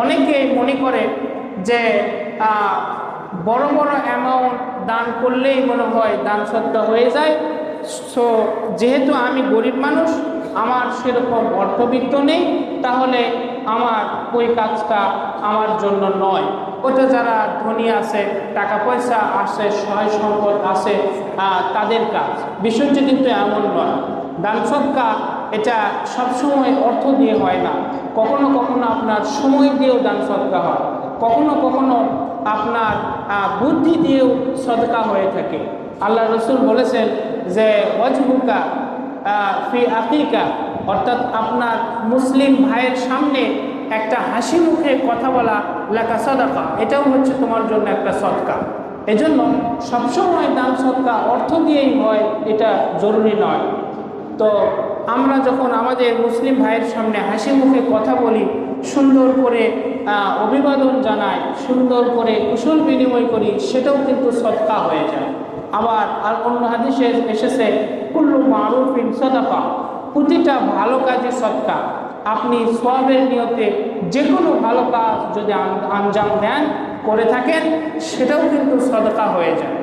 অনেকে মনে করে যে বড় বড় অ্যামাউন্ট দান করলেই মনে হয় দান সত্তা হয়ে যায়। সো যেহেতু আমি গরিব মানুষ, আমার সেরকম অর্থবিত্ত নেই, তাহলে আমার ওই কাজটা আমার জন্য নয়। ওটা যারা ধনী আছে, টাকা পয়সা আছে, সহায় সম্পদ আছে তাদের কাজ। বিষয়টি কিন্তু এমন নয়। দান সৎকা এটা সবসময় অর্থ দিয়ে হয় না। কখনো কখনো আপনার সময় দিয়েও দান সৎকা হয়। কখনো কখনো আপনার বুদ্ধি দিয়েও সদকা হয়ে থাকে। আল্লাহ রসুল বলেছেন যে অজবুকা ফি আকিকা অর্থাৎ আপনার মুসলিম ভাইয়ের সামনে একটা হাসি মুখে কথা বলা লেখা সদকা, এটাও হচ্ছে তোমার জন্য একটা সৎকা এজন্য সবসময় দান সৎকা অর্থ দিয়েই হয়, এটা জরুরি নয়। তো আমরা যখন আমাদের মুসলিম ভাইয়ের সামনে হাসি মুখে কথা বলি, সুন্দর করে অভিবাদন জানাই, সুন্দর করে কুশল বিনিময় করি, সেটাও কিন্তু সৎকা হয়ে যায়। আবার আর অন্য হাদিসে এসেছে, কুল্লু মারুফিন সদাকা প্রতিটা ভালো কাজে সৎকা আপনি সবের নিয়তে যে কোনো ভালো কাজ যদি আঞ্জাম দেন, করে থাকেন, সেটাও কিন্তু সদকা হয়ে যায়।